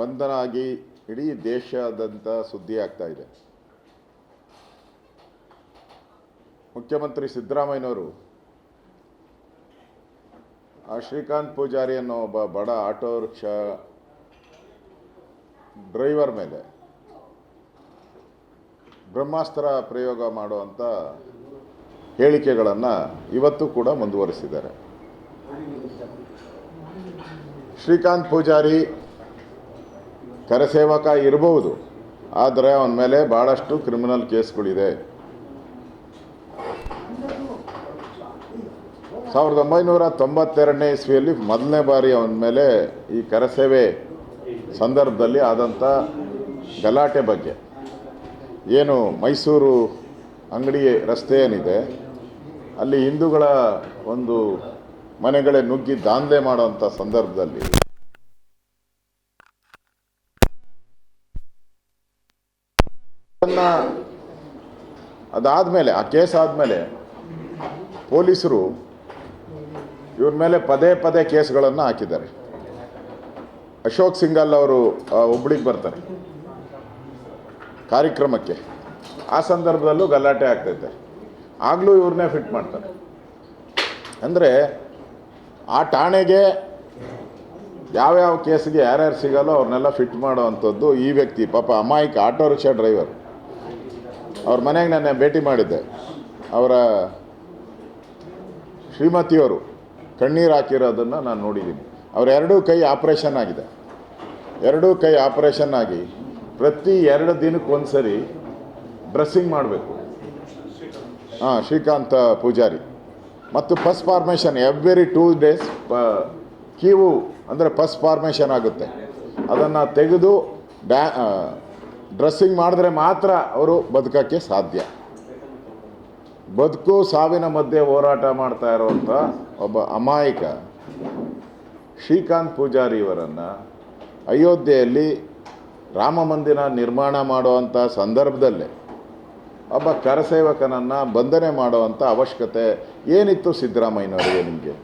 ಬಂಧನ ಆಗಿ ಇಡೀ ದೇಶಾದ್ಯಂತ ಸುದ್ದಿ ಆಗ್ತಾ ಇದೆ. ಮುಖ್ಯಮಂತ್ರಿ ಸಿದ್ದರಾಮಯ್ಯನವರು ಆ ಶ್ರೀಕಾಂತ್ ಪೂಜಾರಿ ಅನ್ನೋ ಒಬ್ಬ ಬಡ ಆಟೋ ರಿಕ್ಷಾ ಡ್ರೈವರ್ ಮೇಲೆ ಬ್ರಹ್ಮಾಸ್ತ್ರ ಪ್ರಯೋಗ ಮಾಡುವಂಥ ಹೇಳಿಕೆಗಳನ್ನು ಇವತ್ತು ಕೂಡ ಮುಂದುವರಿಸಿದ್ದಾರೆ. ಶ್ರೀಕಾಂತ್ ಪೂಜಾರಿ ಕರಸೇವಕ ಇರಬಹುದು, ಆದರೆ ಅವನ ಮೇಲೆ ಭಾಳಷ್ಟು ಕ್ರಿಮಿನಲ್ ಕೇಸ್ಗಳಿದೆ. ಸಾವಿರದ ಒಂಬೈನೂರ ತೊಂಬತ್ತೆರಡನೇ ಇಸ್ವಿಯಲ್ಲಿ ಮೊದಲನೇ ಬಾರಿ ಅವನ ಮೇಲೆ ಈ ಕರಸೇವೆ ಸಂದರ್ಭದಲ್ಲಿ ಆದಂಥ ಗಲಾಟೆ ಬಗ್ಗೆ. ಏನು ಮೈಸೂರು ಅಂಗಡಿ ರಸ್ತೆ ಏನಿದೆ, ಅಲ್ಲಿ ಹಿಂದೂಗಳ ಒಂದು ಮನೆಗಳೇ ನುಗ್ಗಿ ದಾಂಧಲೆ ಮಾಡೋವಂಥ ಸಂದರ್ಭದಲ್ಲಿ ಅದಾದಮೇಲೆ, ಆ ಕೇಸ್ ಆದಮೇಲೆ ಪೊಲೀಸರು ಇವ್ರ ಮೇಲೆ ಪದೇ ಪದೇ ಕೇಸ್ಗಳನ್ನು ಹಾಕಿದ್ದಾರೆ. ಅಶೋಕ್ ಸಿಂಗಲ್ ಅವರು ಹುಬ್ಳಿಗೆ ಬರ್ತಾರೆ. ಕಾರ್ಯಕ್ರಮಕ್ಕೆ. ಆ ಸಂದರ್ಭದಲ್ಲೂ ಗಲಾಟೆ ಆಗ್ತೈತೆ. ಆಗಲೂ ಇವ್ರನ್ನೇ ಫಿಟ್ ಮಾಡ್ತಾರೆ. ಅಂದರೆ, ಆ ಠಾಣೆಗೆ ಯಾವ್ಯಾವ ಕೇಸ್ಗೆ ಯಾರ್ಯಾರು ಸಿಗಲ್ಲೋ ಅವ್ರನ್ನೆಲ್ಲ ಫಿಟ್ ಮಾಡೋ ಅಂಥದ್ದು ಈ ವ್ಯಕ್ತಿ, ಪಾಪ ಅಮಾಯಕ ಆಟೋ ರಿಕ್ಷಾ ಡ್ರೈವರ್. ಅವ್ರ ಮನೆಗೆ ನಾನು ಭೇಟಿ ಮಾಡಿದ್ದೆ. ಅವರ ಶ್ರೀಮತಿಯವರು ಕಣ್ಣೀರು ಹಾಕಿರೋದನ್ನು ನಾನು ನೋಡಿದ್ದೀನಿ. ಅವ್ರ ಎರಡೂ ಕೈ ಆಪ್ರೇಷನ್ ಆಗಿದೆ. ಎರಡೂ ಕೈ ಆಪ್ರೇಷನ್ ಆಗಿ ಪ್ರತಿ ಎರಡು ದಿನಕ್ಕೆ ಒಂದ್ಸರಿ ಡ್ರೆಸ್ಸಿಂಗ್ ಮಾಡಬೇಕು. ಹಾಂ, ಶ್ರೀಕಾಂತ ಪೂಜಾರಿ. ಮತ್ತು pus formation every two days ಕೀವು ಅಂದರೆ ಪಸ್ ಫಾರ್ಮೇಷನ್ ಆಗುತ್ತೆ. ಅದನ್ನು ತೆಗೆದು ಡ್ಯಾ ಡ್ರೆಸ್ಸಿಂಗ್ ಮಾಡಿದ್ರೆ ಮಾತ್ರ ಅವರು ಬದುಕೋಕ್ಕೆ ಸಾಧ್ಯ. ಬದುಕು ಸಾವಿನ ಮಧ್ಯೆ ಹೋರಾಟ ಮಾಡ್ತಾ ಇರುವಂಥ ಒಬ್ಬ ಅಮಾಯಕ ಶ್ರೀಕಾಂತ್ ಪೂಜಾರಿ ಇವರನ್ನು ಅಯೋಧ್ಯೆಯಲ್ಲಿ ರಾಮ ಮಂದಿರ ನಿರ್ಮಾಣ ಮಾಡುವಂಥ ಸಂದರ್ಭದಲ್ಲೇ ಒಬ್ಬ ಕರಸೇವಕನನ್ನು ಬಂಧನೆ ಮಾಡುವಂಥ ಅವಶ್ಯಕತೆ ಏನಿತ್ತು ಸಿದ್ದರಾಮಯ್ಯನವರಿಗೆ ನಿಮಗೆ?